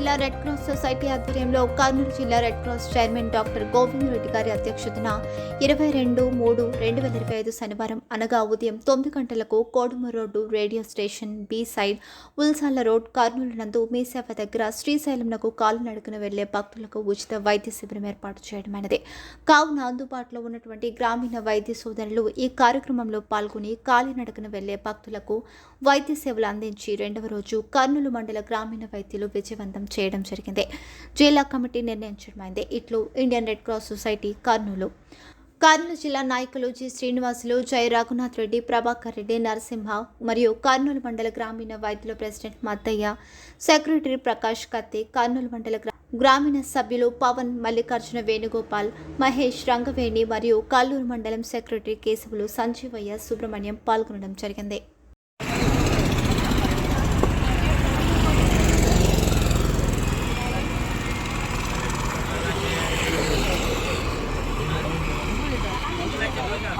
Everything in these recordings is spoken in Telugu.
జిల్లా రెడ్ క్రాస్ సొసైటీ ఆధ్వర్యంలో కర్నూలు జిల్లా red cross chairman doctor Govind Reddy గారి అధ్యక్షతన ఇరవై రెండు మూడు రెండు వేల ఇరవై ఐదు శనివారం అనగా ఉదయం తొమ్మిది గంటలకు కోడుమ road radio station B side Ulsala road Kurnool నందు మీసేవ దగ్గర శ్రీశైలంనకు కాలినడకన వెళ్ళే భక్తులకు ఉచిత వైద్య శిబిరం ఏర్పాటు చేయడమైనది. కావున అందుబాటులో ఉన్నటువంటి గ్రామీణ వైద్య సోదరులు ఈ కార్యక్రమంలో పాల్గొని కాలినడకన వెళ్ళే భక్తులకు వైద్య సేవలు అందించి రెండవ రోజు కర్నూలు మండల గ్రామీణ వైద్యులు విజయవంతం చేయడం జరిగింది. జిల్లా కమిటీ నిర్ణయించడమైంది ఇట్లు Indian red cross society Kurnool. Kurnool జిల్లా నాయకులు జి. శ్రీనివాసులు జై రఘునాథ్ రెడ్డి ప్రభాకర్ రెడ్డి నరసింహ మరియు కర్నూలు మండల గ్రామీణ వైద్యుల ప్రెసిడెంట్ మద్దయ్య సెక్రటరీ ప్రకాష్ కత్తి కర్నూలు మండల గ్రామీణ సభ్యులు పవన్ మల్లికార్జున వేణుగోపాల్ మహేష్ రంగవేణి మరియు కల్లూరు మండలం సెక్రటరీ కేశవులు సంజీవయ్య సుబ్రహ్మణ్యం పాల్గొనడం జరిగింది.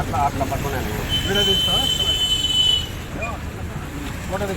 అట్లా అట్లా పట్టుకున్నాను వీడియో తీస్తావా? போட்டது